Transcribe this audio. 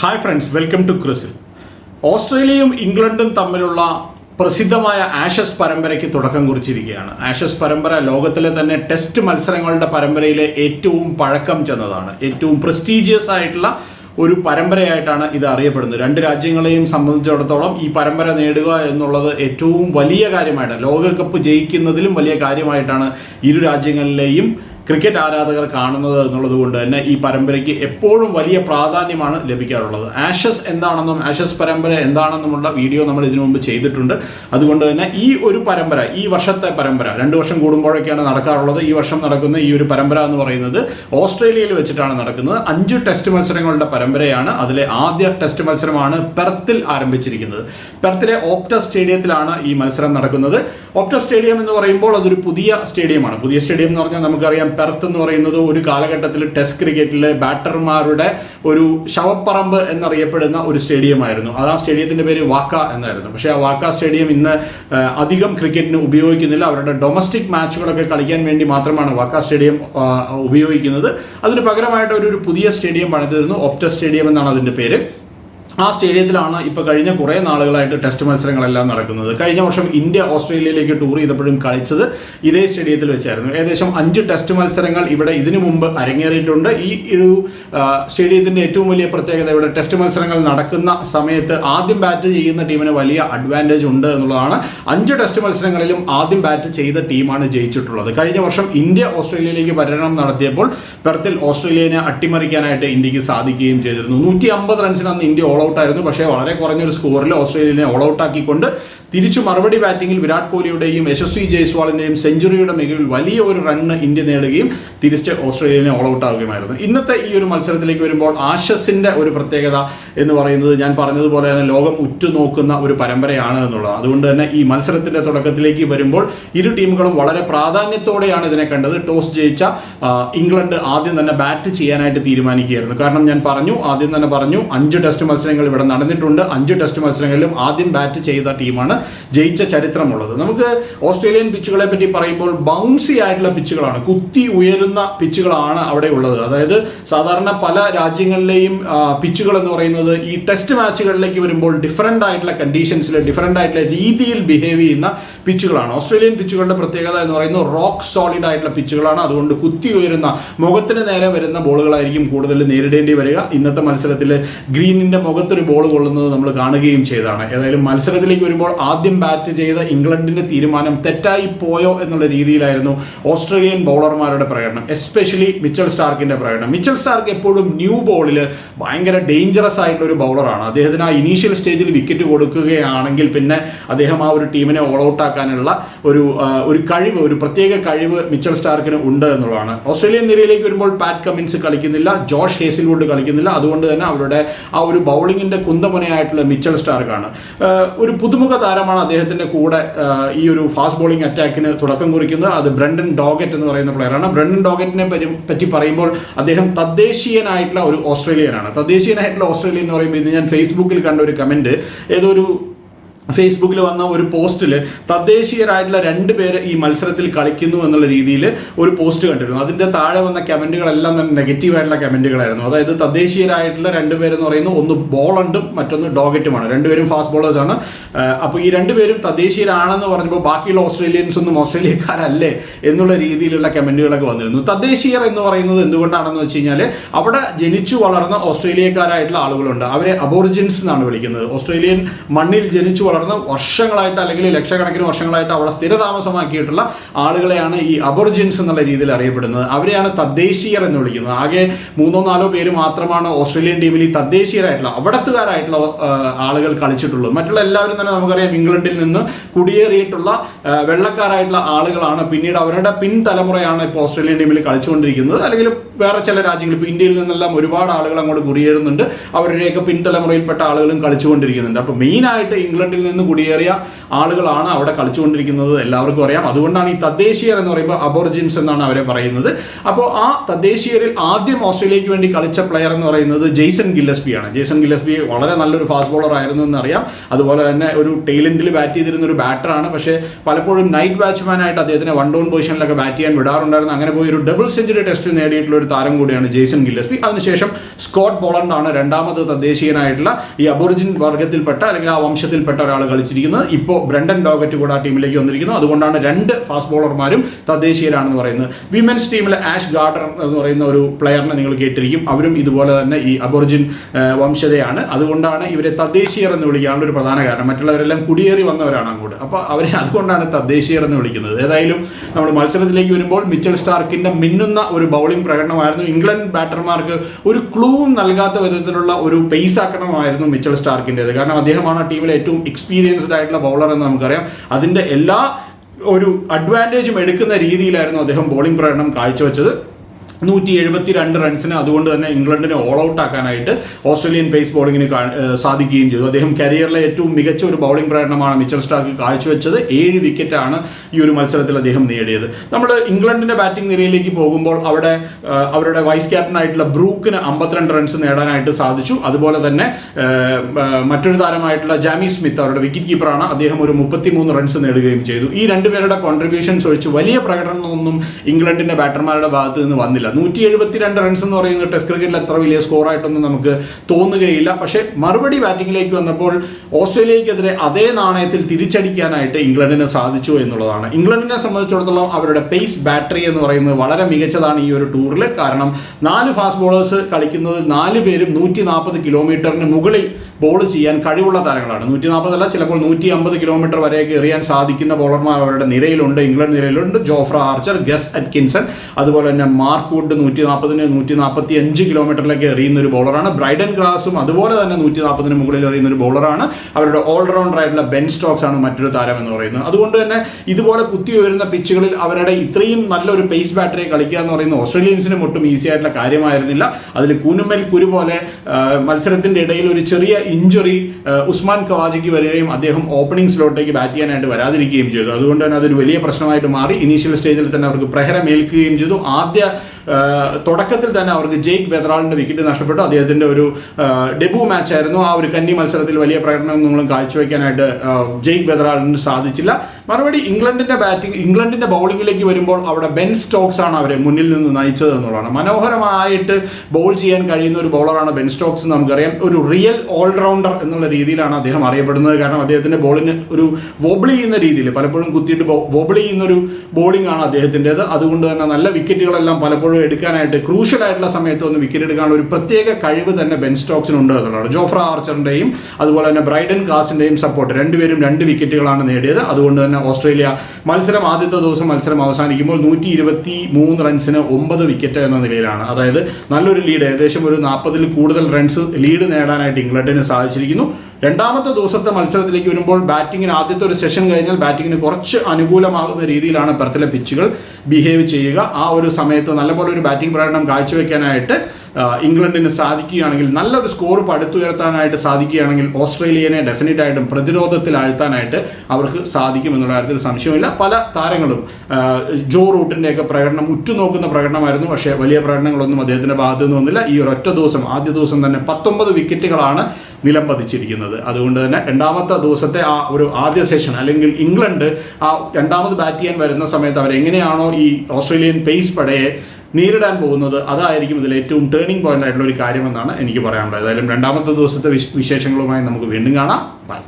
Hi friends welcome to ക്രിസിൽ ഓസ്ട്രേലിയയും ഇംഗ്ലണ്ടും തമ്മിലുള്ള പ്രസിദ്ധമായ ആഷസ് പരമ്പരയ്ക്ക് തുടക്കം കുറിച്ചിരിക്കുകയാണ്. ആഷസ് പരമ്പര ലോകത്തിലെ തന്നെ ടെസ്റ്റ് മത്സരങ്ങളുടെ പരമ്പരയിലെ ഏറ്റവും പഴക്കം ചെന്നതാണ്. ഏറ്റവും പ്രസ്റ്റീജിയസ് ആയിട്ടുള്ള ഒരു പരമ്പരയായിട്ടാണ് ഇത് അറിയപ്പെടുന്നത്. രണ്ട് രാജ്യങ്ങളെയും സംബന്ധിച്ചിടത്തോളം ഈ പരമ്പര നേടുക എന്നുള്ളത് ഏറ്റവും വലിയ കാര്യമായിട്ട് ലോകകപ്പ് ജയിക്കുന്നതിലും വലിയ കാര്യമായിട്ടാണ് ഇരു രാജ്യങ്ങളിലെയും ക്രിക്കറ്റ് ആരാധകർ കാണുന്നത് എന്നുള്ളത് കൊണ്ട് തന്നെ ഈ പരമ്പരയ്ക്ക് എപ്പോഴും വലിയ പ്രാധാന്യമാണ് ലഭിക്കാറുള്ളത്. ആഷസ് എന്താണെന്നും ആഷസ് പരമ്പര എന്താണെന്നുമുള്ള വീഡിയോ നമ്മൾ ഇതിനു മുമ്പ് ചെയ്തിട്ടുണ്ട്. അതുകൊണ്ട് തന്നെ ഈ ഒരു പരമ്പര ഈ വർഷത്തെ പരമ്പര രണ്ട് വർഷം കൂടുമ്പോഴൊക്കെയാണ് നടക്കാറുള്ളത്. ഈ വർഷം നടക്കുന്ന ഈ ഒരു പരമ്പര എന്ന് പറയുന്നത് ഓസ്ട്രേലിയയിൽ വെച്ചിട്ടാണ് നടക്കുന്നത്. അഞ്ച് ടെസ്റ്റ് മത്സരങ്ങളുടെ പരമ്പരയാണ്. അതിലെ ആദ്യ ടെസ്റ്റ് മത്സരമാണ് പെർത്തിൽ ആരംഭിച്ചിരിക്കുന്നത്. പെർത്തിലെ ഓപ്റ്റ സ്റ്റേഡിയത്തിലാണ് ഈ മത്സരം നടക്കുന്നത്. ഓപ്റ്റ സ്റ്റേഡിയം എന്ന് പറയുമ്പോൾ അതൊരു പുതിയ സ്റ്റേഡിയമാണ്. പുതിയ സ്റ്റേഡിയം എന്ന് പറഞ്ഞാൽ നമുക്കറിയാം പെർത്ത് എന്ന് പറയുന്നത് ഒരു കാലഘട്ടത്തിൽ ടെസ്റ്റ് ക്രിക്കറ്റിലെ ബാറ്റർമാരുടെ ഒരു ശവപ്പറമ്പ് എന്നറിയപ്പെടുന്ന ഒരു സ്റ്റേഡിയമായിരുന്നു. അത് ആ സ്റ്റേഡിയത്തിന്റെ പേര് വാക്ക എന്നായിരുന്നു. പക്ഷേ ആ വാക്ക സ്റ്റേഡിയം ഇന്ന് അധികം ക്രിക്കറ്റിന് ഉപയോഗിക്കുന്നില്ല. അവരുടെ ഡൊമസ്റ്റിക് മാച്ചുകളൊക്കെ കളിക്കാൻ വേണ്ടി മാത്രമാണ് വാക്ക സ്റ്റേഡിയം ഉപയോഗിക്കുന്നത്. അതിന് പകരമായിട്ട് ഒരു പുതിയ സ്റ്റേഡിയം പണിതിരുന്നു ഒപ്റ്റ സ്റ്റേഡിയം എന്നാണ് അതിന്റെ പേര്. ആ സ്റ്റേഡിയത്തിലാണ് ഇപ്പോൾ കഴിഞ്ഞ കുറേ നാളുകളായിട്ട് ടെസ്റ്റ് മത്സരങ്ങളെല്ലാം നടക്കുന്നത്. കഴിഞ്ഞ വർഷം ഇന്ത്യ ഓസ്ട്രേലിയയിലേക്ക് ടൂർ ചെയ്തപ്പോഴും കളിച്ചത് ഇതേ സ്റ്റേഡിയത്തിൽ വെച്ചായിരുന്നു. ഏകദേശം അഞ്ച് ടെസ്റ്റ് മത്സരങ്ങൾ ഇവിടെ ഇതിനു മുമ്പ് അരങ്ങേറിയിട്ടുണ്ട്. ഈ ഒരു സ്റ്റേഡിയത്തിന്റെ ഏറ്റവും വലിയ പ്രത്യേകത ഇവിടെ ടെസ്റ്റ് മത്സരങ്ങൾ നടക്കുന്ന സമയത്ത് ആദ്യം ബാറ്റ് ചെയ്യുന്ന ടീമിന് വലിയ അഡ്വാന്റേജ് ഉണ്ട് എന്നുള്ളതാണ്. അഞ്ച് ടെസ്റ്റ് മത്സരങ്ങളിലും ആദ്യം ബാറ്റ് ചെയ്ത ടീമാണ് ജയിച്ചിട്ടുള്ളത്. കഴിഞ്ഞ വർഷം ഇന്ത്യ ഓസ്ട്രേലിയയിലേക്ക് പര്യടനം നടത്തിയപ്പോൾ പെർത്തിൽ ഓസ്ട്രേലിയനെ അട്ടിമറിക്കാനായിട്ട് ഇന്ത്യയ്ക്ക് സാധിക്കുകയും ചെയ്തിരുന്നു. നൂറ്റി അമ്പത് റൺസിന് അന്ന് ഇന്ത്യ ഓൾ ഔട്ട് ആയിരുന്നു. പക്ഷേ വളരെ കുറഞ്ഞൊരു സ്കോറിൽ ഓസ്ട്രേലിയനെ ഓൾ ഔട്ട് ആക്കിക്കൊണ്ട് തിരിച്ചു മറുപടി ബാറ്റിംഗിൽ വിരാട് കോഹ്ലിയുടെയും യശസ്വി ജയ്സ്വാളിന്റെയും സെഞ്ചുറിയുടെ മികവിൽ വലിയ ഒരു റണ്ണ് ഇന്ത്യ നേടുകയും തിരിച്ച് ഓസ്ട്രേലിയനെ ഓൾ ഔട്ട് ആവുകയുമായിരുന്നു. ഇന്നത്തെ ഈ ഒരു മത്സരത്തിലേക്ക് വരുമ്പോൾ ആഷസിന്റെ ഒരു പ്രത്യേകത എന്ന് പറയുന്നത് ഞാൻ പറഞ്ഞതുപോലെ തന്നെ ലോകം ഉറ്റുനോക്കുന്ന ഒരു പരമ്പരയാണ് എന്നുള്ളത് അതുകൊണ്ട് തന്നെ ഈ മത്സരത്തിന്റെ തുടക്കത്തിലേക്ക് വരുമ്പോൾ ഇരു ടീമുകളും വളരെ പ്രാധാന്യത്തോടെയാണ് ഇതിനെ കണ്ടത്. ടോസ് ജയിച്ച ഇംഗ്ലണ്ട് ആദ്യം തന്നെ ബാറ്റ് ചെയ്യാനായിട്ട് തീരുമാനിക്കുകയായിരുന്നു. കാരണം ഞാൻ പറഞ്ഞു ആദ്യം തന്നെ പറഞ്ഞു അഞ്ച് ടെസ്റ്റ് മത്സരങ്ങൾ ഇവിടെ നടന്നിട്ടുണ്ട്. അഞ്ച് ടെസ്റ്റ് മത്സരങ്ങളിലും ആദ്യം ബാറ്റ് ചെയ്ത ടീമാണ് ജയിച്ച ചരിത്രമുള്ളത്. നമുക്ക് ഓസ്ട്രേലിയൻ പിച്ചുകളെ പറ്റി പറയുമ്പോൾ ബൗൺസി ആയിട്ടുള്ള പിച്ചുകളാണ്. കുത്തി ഉയരുന്ന പിച്ചുകളാണ് അവിടെ ഉള്ളത്. അതായത് സാധാരണ പല രാജ്യങ്ങളിലെയും പിച്ചുകൾ എന്ന് പറയുന്നത് ഈ ടെസ്റ്റ് മാച്ചുകളിലേക്ക് വരുമ്പോൾ ഡിഫറെന്റ് ആയിട്ടുള്ള കണ്ടീഷൻസിൽ ഡിഫറെന്റ് ആയിട്ടുള്ള രീതിയിൽ ബിഹേവ് ചെയ്യുന്ന പിച്ചുകളാണ് ഓസ്ട്രേലിയൻ പിച്ചുകളുടെ പ്രത്യേകത എന്ന് പറയുന്നത് റോക്ക് സോളിഡ് ആയിട്ടുള്ള പിച്ചുകളാണ് അതുകൊണ്ട് കുത്തി ഉയരുന്ന മുഖത്തിന് നേരെ വരുന്ന ബോളുകളായിരിക്കും കൂടുതൽ നേരിടേണ്ടി വരിക. ഇന്നത്തെ മത്സരത്തിൽ ഗ്രീനിന്റെ മുഖത്തൊരു ബോൾ കൊള്ളുന്നത് നമ്മൾ കാണുകയും ചെയ്തതാണ്. ഏതായാലും മത്സരത്തിലേക്ക് വരുമ്പോൾ ആദ്യം ബാറ്റ് ചെയ്ത ഇംഗ്ലണ്ടിന്റെ തീരുമാനം തെറ്റായി പോയോ എന്നുള്ള രീതിയിലായിരുന്നു ഓസ്ട്രേലിയൻ ബൗളർമാരുടെ പ്രകടനം എസ്പെഷ്യലി മിച്ചൽ സ്റ്റാർക്കിന്റെ പ്രകടനം. മിച്ചൽ സ്റ്റാർക്ക് എപ്പോഴും ന്യൂ ബോളിൽ ഭയങ്കര ഡേഞ്ചറസ് ആയിട്ടുള്ള ഒരു ബൗളറാണ് അദ്ദേഹത്തിന് ആ ഇനീഷ്യൽ സ്റ്റേജിൽ വിക്കറ്റ് കൊടുക്കുകയാണെങ്കിൽ പിന്നെ അദ്ദേഹം ആ ഒരു ടീമിനെ ഓൾ ഔട്ട് ആക്കാനുള്ള ഒരു ഒരു കഴിവ് ഒരു പ്രത്യേക കഴിവ് മിച്ചൽ സ്റ്റാർക്കിന് ഉണ്ട് എന്നുള്ളതാണ്. ഓസ്ട്രേലിയൻ നിരയിലേക്ക് വരുമ്പോൾ പാറ്റ് കമ്മിൻസ് കളിക്കുന്നില്ല ജോഷ് ഹേസിൽവുഡ് കളിക്കുന്നില്ല. അതുകൊണ്ട് തന്നെ അവരുടെ ആ ഒരു ബൗളിങ്ങിന്റെ കുന്തമുനയായിട്ടുള്ള മിച്ചൽ സ്റ്റാർക്കാണ്. ഒരു പുതുമുഖ താരമാണ് അദ്ദേഹത്തിന്റെ കൂടെ ഈ ഒരു ഫാസ്റ്റ് ബോളിംഗ് അറ്റാക്കിന് തുടക്കം കുറിക്കുന്നത്. അത് ബ്രണ്ടൻ ഡോഗറ്റ് എന്ന് പറയുന്ന പ്ലെയറാണ് ബ്രണ്ടൻ ഡോഗറ്റിനെ പറ്റി- പറയുമ്പോൾ അദ്ദേഹം തദ്ദേശീയനായിട്ടുള്ള ഒരു ഓസ്ട്രേലിയനാണ്. തദ്ദേശീയനായിട്ടുള്ള ഓസ്ട്രേലിയൻ എന്ന് പറയുമ്പോൾ ഇത് ഞാൻ ഫേസ്ബുക്കിൽ കണ്ട ഒരു കമന്റ് ഏതോ ഒരു ഫേസ്ബുക്കിൽ വന്ന ഒരു പോസ്റ്റിൽ തദ്ദേശീയരായിട്ടുള്ള രണ്ട് പേര് ഈ മത്സരത്തിൽ കളിക്കുന്നു എന്നുള്ള രീതിയിൽ ഒരു പോസ്റ്റ് കണ്ടിരുന്നു. അതിന്റെ താഴെ വന്ന കമന്റുകളെല്ലാം തന്നെ നെഗറ്റീവായിട്ടുള്ള കമന്റുകളായിരുന്നു അതായത് തദ്ദേശീയരായിട്ടുള്ള രണ്ട് പേരെന്ന് പറയുന്നത് ഒന്ന് ബോളണ്ടും മറ്റൊന്ന് ഡോഗറ്റുമാണ് രണ്ടുപേരും ഫാസ്റ്റ് ബോളേഴ്സ് ആണ്. അപ്പോൾ ഈ രണ്ടുപേരും തദ്ദേശീയരാണെന്ന് പറഞ്ഞപ്പോൾ ബാക്കിയുള്ള ഓസ്ട്രേലിയൻസ് ഒന്നും ഓസ്ട്രേലിയക്കാരല്ലേ എന്നുള്ള രീതിയിലുള്ള കമന്റുകളൊക്കെ വന്നിരുന്നു. തദ്ദേശീയർ എന്ന് പറയുന്നത് എന്തുകൊണ്ടാണെന്ന് വെച്ച് കഴിഞ്ഞാൽ അവിടെ ജനിച്ചു വളർന്ന ഓസ്ട്രേലിയക്കാരായിട്ടുള്ള ആളുകളുണ്ട്. അവരെ അബോറിജിൻസ് എന്നാണ് വിളിക്കുന്നത്. ഓസ്ട്രേലിയൻ മണ്ണിൽ ജനിച്ചു വളർന്ന വർഷങ്ങളായിട്ട് അല്ലെങ്കിൽ ലക്ഷക്കണക്കിന് വർഷങ്ങളായിട്ട് അവിടെ സ്ഥിരതാമസമാക്കിയിട്ടുള്ള ആളുകളെയാണ് ഈ അബർജിൻസ് എന്നുള്ള രീതിയിൽ അറിയപ്പെടുന്നത്. അവരെയാണ് തദ്ദേശീയർ എന്ന് വിളിക്കുന്നത്. ആകെ മൂന്നോ നാലോ പേര് മാത്രമാണ് ഓസ്ട്രേലിയൻ ടീമിൽ ഈ തദ്ദേശീയരായിട്ടുള്ള അവിടത്തുകാരായിട്ടുള്ള ആളുകൾ കളിച്ചിട്ടുള്ളൂ മറ്റുള്ള എല്ലാവരും തന്നെ നമുക്കറിയാം ഇംഗ്ലണ്ടിൽ നിന്ന് കുടിയേറിയിട്ടുള്ള വെള്ളക്കാരായിട്ടുള്ള ആളുകളാണ് പിന്നീട് അവരുടെ പിൻതലമുറയാണ് ഇപ്പോൾ ഓസ്ട്രേലിയൻ ടീമിൽ കളിച്ചുകൊണ്ടിരിക്കുന്നത്. അല്ലെങ്കിൽ വേറെ ചില രാജ്യങ്ങൾ ഇപ്പോൾ ഇന്ത്യയിൽ നിന്നെല്ലാം ഒരുപാട് ആളുകൾ അങ്ങോട്ട് കുടിയേറുന്നുണ്ട്. അവരുടെയൊക്കെ പിൻതലമുറയിൽപ്പെട്ട ആളുകളും കളിച്ചുകൊണ്ടിരിക്കുന്നുണ്ട്. അപ്പോൾ മെയിനായിട്ട് ഇംഗ്ലണ്ടിൽ നിന്ന് കുടിയേറിയ ആളുകളാണ് അവിടെ കളിച്ചുകൊണ്ടിരിക്കുന്നത് എല്ലാവർക്കും അറിയാം. അതുകൊണ്ടാണ് ഈ തദ്ദേശീയർ എന്ന് പറയുമ്പോൾ അബോർജിൻസ് എന്നാണ് അവരെ പറയുന്നത്. അപ്പോൾ ആ തദ്ദേശീയരിൽ ആദ്യം ഓസ്ട്രേലിയക്ക് വേണ്ടി കളിച്ച പ്ലെയർ എന്ന് പറയുന്നത് ജെയ്സൺ ഗില്ലസ്ബി ആണ്. ജെയ്സൺ ഗില്ലസ്ബി വളരെ നല്ലൊരു ഫാസ്റ്റ് ബോളർ ആയിരുന്നു എന്നറിയാം. അതുപോലെ തന്നെ ഒരു ടെയിലൻഡിൽ ബാറ്റ് ചെയ്തിരുന്ന ഒരു ബാറ്ററാണ് പക്ഷേ പലപ്പോഴും നൈറ്റ് ബാറ്റ്സ്മാൻ ആയിട്ട് അദ്ദേഹത്തിനെ വൺ ഡൗൺ പൊസിഷനിലൊക്കെ ബാറ്റ് ചെയ്യാൻ വിടാറുണ്ടായിരുന്നു. അങ്ങനെ പോയി ഒരു ഡബിൾ സെഞ്ചുറി ടെസ്റ്റ് നേടിയിട്ടുള്ള ഒരു താരം കൂടിയാണ് ജെയ്സൺ ഗില്ലസ്ബി. അതിനുശേഷം സ്കോട്ട് ബോളണ്ട് ആണ് രണ്ടാമത് തദ്ദേശീയനായിട്ടുള്ള ഈ അബോർജിൻ വർഗത്തിൽപ്പെട്ട അല്ലെങ്കിൽ ആ വംശത്തിൽപ്പെട്ട ഒരാൾ കളിച്ചിരിക്കുന്നത്. ഇപ്പോൾ ബ്രണ്ടൻ ഡോഗറ്റ് കൂടെ ആ ടീമിലേക്ക് വന്നിരിക്കുന്നു. അതുകൊണ്ടാണ് രണ്ട് ഫാസ്റ്റ് ബോളർമാരും തദ്ദേശീയരാണെന്ന് പറയുന്നത്. വിമൻസ് ടീമിലെ ആഷ് ഗാർഡർ എന്ന് പറയുന്ന ഒരു പ്ലെയറിനെ നിങ്ങൾ കേട്ടിരിക്കും. അവരും ഇതുപോലെ തന്നെ ഈ അബോർജിൻ വംശതയാണ് അതുകൊണ്ടാണ് ഇവരെ തദ്ദേശീയർ എന്ന് വിളിക്കാനുള്ള ഒരു പ്രധാന കാരണം. മറ്റുള്ളവരെല്ലാം കുടിയേറി വന്നവരാണ് അങ്ങോട്ട്. അപ്പോൾ അവരെ അതുകൊണ്ടാണ് തദ്ദേശീയർ എന്ന് വിളിക്കുന്നത്. ഏതായാലും നമ്മൾ മത്സരത്തിലേക്ക് വരുമ്പോൾ മിച്ചൽ സ്റ്റാർക്കിന്റെ മിന്നുന്ന ഒരു ബൗളിംഗ് പ്രകടനമായിരുന്നു. ഇംഗ്ലണ്ട് ബാറ്റർമാർക്ക് ഒരു ക്ലൂവും നൽകാത്ത വിധത്തിലുള്ള ഒരു പേസ് ആക്രമണമായിരുന്നു മിച്ചൽ സ്റ്റാർക്കിന്റെത് കാരണം അദ്ദേഹമാണ് ടീമിലെ ഏറ്റവും എക്സ്പീരിയൻസ്ഡ് ആയിട്ടുള്ള ബൗളർ എന്ന് നമുക്കറിയാം. അതിന്റെ എല്ലാ ഒരു അഡ്വാന്റേജും എടുക്കുന്ന രീതിയിലായിരുന്നു അദ്ദേഹം ബോളിംഗ് പ്രകടനം കാഴ്ചവെച്ചത്. നൂറ്റി എഴുപത്തി രണ്ട് റൺസിന് അതുകൊണ്ട് തന്നെ ഇംഗ്ലണ്ടിനെ ഓൾ ഔട്ട് ആക്കാനായിട്ട് ഓസ്ട്രേലിയൻ പേസ് ബോളിങ്ങിന് സാധിക്കുകയും ചെയ്തു. അദ്ദേഹം കരിയറിലെ ഏറ്റവും മികച്ച ഒരു ബൗളിംഗ് പ്രകടനമാണ് മിച്ചൽ സ്റ്റാർക്ക് കാഴ്ചവെച്ചത്. ഏഴ് വിക്കറ്റാണ് ഈ ഒരു മത്സരത്തിൽ അദ്ദേഹം നേടിയത്. നമ്മൾ ഇംഗ്ലണ്ടിന്റെ ബാറ്റിംഗ് നിരയിലേക്ക് പോകുമ്പോൾ അവിടെ അവരുടെ വൈസ് ക്യാപ്റ്റൻ ആയിട്ടുള്ള ബ്രൂക്കിന് അമ്പത്തിരണ്ട് റൺസ് നേടാനായിട്ട് സാധിച്ചു. അതുപോലെ തന്നെ മറ്റൊരു താരമായിട്ടുള്ള ജാമി സ്മിത്ത് അവരുടെ വിക്കറ്റ് കീപ്പറാണ് അദ്ദേഹം ഒരു മുപ്പത്തിമൂന്ന് റൺസ് നേടുകയും ചെയ്തു. ഈ രണ്ടുപേരുടെ കോൺട്രിബ്യൂഷൻസ് ഒഴിച്ച് വലിയ പ്രകടനമൊന്നും ഇംഗ്ലണ്ടിന്റെ ബാറ്റർമാരുടെ ഭാഗത്ത് നിന്ന് വന്നില്ല. നൂറ്റി എഴുപത്തിരണ്ട് റൺസ് എന്ന് പറയുന്നത് ടെസ്റ്റ് ക്രിക്കറ്റിൽ അത്ര വലിയ സ്കോറായിട്ടൊന്നും നമുക്ക് തോന്നുകയില്ല. പക്ഷേ മറുപടി ബാറ്റിംഗിലേക്ക് വന്നപ്പോൾ ഓസ്ട്രേലിയക്കെതിരെ അതേ നാണയത്തിൽ തിരിച്ചടിക്കാനായിട്ട് ഇംഗ്ലണ്ടിന് സാധിച്ചു എന്നുള്ളതാണ്. ഇംഗ്ലണ്ടിനെ സംബന്ധിച്ചിടത്തോളം അവരുടെ പേസ് ബാറ്ററി എന്ന് പറയുന്നത് വളരെ മികച്ചതാണ് ഈ ഒരു ടൂറിൽ കാരണം നാല് ഫാസ്റ്റ് ബോളേഴ്സ് കളിക്കുന്നതിൽ നാല് പേരും നൂറ്റി നാൽപ്പത് കിലോമീറ്ററിന് മുകളിൽ ബോൾ ചെയ്യാൻ കഴിവുള്ള താരങ്ങളാണ്. നൂറ്റി നാൽപ്പതല്ല ചിലപ്പോൾ നൂറ്റി അമ്പത് കിലോമീറ്റർ വരെയൊക്കെ എറിയാൻ സാധിക്കുന്ന ബോളർമാർ അവരുടെ നിരയിലുണ്ട് ഇംഗ്ലണ്ട് നിരയിലുണ്ട്. ജോഫ്ര ആർച്ചർ ഗസ് അറ്റ്കിൻസൺ അതുപോലെ തന്നെ മാർക്ക് വുഡ് നൂറ്റി നാൽപ്പതിന് നൂറ്റി നാൽപ്പത്തി അഞ്ച് കിലോമീറ്ററിലേക്ക് എറിയുന്ന ഒരു ബോളറാണ്. ബ്രൈഡൻ ഗ്രാസും അതുപോലെ തന്നെ നൂറ്റി നാൽപ്പതിന് മുകളിൽ എറിയുന്ന ഒരു ബോളറാണ്. അവരുടെ ഓൾറൗണ്ടർ ആയിട്ടുള്ള ബെൻ സ്റ്റോക്സ് ആണ് മറ്റൊരു താരം എന്ന് പറയുന്നത്. അതുകൊണ്ട് തന്നെ ഇതുപോലെ കുത്തി ഉയരുന്ന പിച്ചുകളിൽ അവരുടെ ഇത്രയും നല്ലൊരു പേസ് ബാറ്ററി കളിക്കുക എന്ന് പറയുന്ന ഓസ്ട്രേലിയൻസിനും ഒട്ടും ഈസി ആയിട്ടുള്ള കാര്യമായിരുന്നില്ല. അതിൽ കൂനുമൽ കുരു പോലെ മത്സരത്തിന്റെ ഇടയിൽ ഒരു ചെറിയ ഇഞ്ചുറി ഉസ്മാൻ കവാജിക്ക് വരികയും അദ്ദേഹം ഓപ്പണിംഗ് സ്ലോട്ടിലേക്ക് ബാറ്റ് ചെയ്യാനായിട്ട് വരാതിരിക്കുകയും ചെയ്തു. അതുകൊണ്ട് തന്നെ അതൊരു വലിയ പ്രശ്നമായിട്ട് മാറി. ഇനീഷ്യൽ സ്റ്റേജിൽ തന്നെ അവർക്ക് പ്രഹരമേൽക്കുകയും ചെയ്തു. ആദ്യ തുടക്കത്തിൽ തന്നെ അവർക്ക് ജെയ്ക്ക് വെതറാളിന്റെ വിക്കറ്റ് നഷ്ടപ്പെട്ടു. അദ്ദേഹത്തിന്റെ ഒരു ഡെബ്യൂ മാച്ചായിരുന്നു ആ ഒരു കന്നി മത്സരത്തിൽ വലിയ പ്രകടനം നിങ്ങളും കാഴ്ചവെക്കാനായിട്ട് ജെയ്ക്ക് വെതറാളിന് സാധിച്ചില്ല. മറുപടി ഇംഗ്ലണ്ടിന്റെ ബാറ്റിംഗ് ഇംഗ്ലണ്ടിന്റെ ബൗളിങ്ങിലേക്ക് വരുമ്പോൾ അവിടെ ബെൻ സ്റ്റോക്സ് ആണ് അവരെ മുന്നിൽ നിന്ന് നയിച്ചത് എന്നുള്ളതാണ്. മനോഹരമായിട്ട് ബോൾ ചെയ്യാൻ കഴിയുന്ന ഒരു ബോളറാണ് ബെൻ സ്റ്റോക്സ് എന്ന് നമുക്കറിയാം. ഒരു റിയൽ ഓൾറൗണ്ടർ എന്നുള്ള രീതിയിലാണ് അദ്ദേഹം അറിയപ്പെടുന്നത്. കാരണം അദ്ദേഹത്തിന്റെ ബോളിന് ഒരു വോബിൾ ചെയ്യുന്ന രീതിയിൽ പലപ്പോഴും കുത്തിയിട്ട് വോബിൾ ചെയ്യുന്ന ഒരു ബോളിംഗ് ആണ് അദ്ദേഹത്തിന്റെത്. അതുകൊണ്ട് തന്നെ നല്ല വിക്കറ്റുകളെല്ലാം പലപ്പോഴും എടുക്കാനായിട്ട് ക്രൂഷ്യൽ ആയിട്ടുള്ള സമയത്ത് ഒന്ന് വിക്കറ്റ് എടുക്കാനുള്ള ഒരു പ്രത്യേക കഴിവ് തന്നെ ബെൻ സ്റ്റോക്സിനുണ്ട് എന്നുള്ളതാണ്. ജോഫ്ര ആർച്ചറിന്റെയും അതുപോലെ തന്നെ ബ്രൈഡൻ കാസിന്റെയും സപ്പോർട്ട് രണ്ടുപേരും രണ്ട് വിക്കറ്റുകളാണ് നേടിയത്. അതുകൊണ്ട് തന്നെ ഓസ്ട്രേലിയ. മത്സരം ആദ്യത്തെ ദിവസം മത്സരം അവസാനിക്കുമ്പോൾ നൂറ്റി ഇരുപത്തി മൂന്ന് റൺസിന് ഒമ്പത് വിക്കറ്റ് എന്ന നിലയിലാണ്. അതായത് നല്ലൊരു ലീഡ് ഏകദേശം ഒരു നാൽപ്പതിൽ കൂടുതൽ റൺസ് ലീഡ് നേടാനായിട്ട് ഇംഗ്ലണ്ടിന് സാധിച്ചിരിക്കുന്നു. രണ്ടാമത്തെ ദിവസത്തെ മത്സരത്തിലേക്ക് വരുമ്പോൾ ബാറ്റിങ്ങിന് ആദ്യത്തെ ഒരു സെഷൻ കഴിഞ്ഞാൽ ബാറ്റിങ്ങിന് കുറച്ച് അനുകൂലമാകുന്ന രീതിയിലാണ് പെർത്തിലെ പിച്ചുകൾ ബിഹേവ് ചെയ്യുക. ആ ഒരു സമയത്ത് നല്ലപോലെ ഒരു ബാറ്റിംഗ് പ്രകടനം കാഴ്ചവെക്കാനായിട്ട് ഇംഗ്ലണ്ടിന് സാധിക്കുകയാണെങ്കിൽ നല്ലൊരു സ്കോർ പടുത്തുയർത്താനായിട്ട് സാധിക്കുകയാണെങ്കിൽ ഓസ്ട്രേലിയനെ ഡെഫിനറ്റ് ആയിട്ടും പ്രതിരോധത്തിൽ ആഴ്ത്താനായിട്ട് അവർക്ക് സാധിക്കും എന്നുള്ള കാര്യത്തിൽ സംശയമില്ല. പല താരങ്ങളും ജോ റൂട്ടിന്റെയൊക്കെ പ്രകടനം ഉറ്റുനോക്കുന്ന പ്രകടനമായിരുന്നു. പക്ഷേ വലിയ പ്രകടനങ്ങളൊന്നും അദ്ദേഹത്തിന്റെ ഭാഗത്തു നിന്ന് വന്നില്ല. ഈ ഒരൊറ്റ ദിവസം ആദ്യ ദിവസം തന്നെ പത്തൊമ്പത് വിക്കറ്റുകളാണ് നിലം പതിച്ചിരിക്കുന്നത് അതുകൊണ്ട് തന്നെ രണ്ടാമത്തെ ദിവസത്തെ ആ ഒരു ആദ്യ സെഷൻ അല്ലെങ്കിൽ ഇംഗ്ലണ്ട് ആ രണ്ടാമത് ബാറ്റ് ചെയ്യാൻ വരുന്ന സമയത്ത് അവരെങ്ങനെയാണോ ഈ ഓസ്ട്രേലിയൻ പേസ് പടയെ നേരിടാൻ പോകുന്നത് അതായിരിക്കും ഇതിൽ ഏറ്റവും ടേണിംഗ് പോയിന്റ് ആയിട്ടുള്ള ഒരു കാര്യമെന്നാണ് എനിക്ക് പറയാനുള്ളത്. ഏതായാലും രണ്ടാമത്തെ ദിവസത്തെ വിശേഷങ്ങളുമായി നമുക്ക് വീണ്ടും കാണാം. ബൈ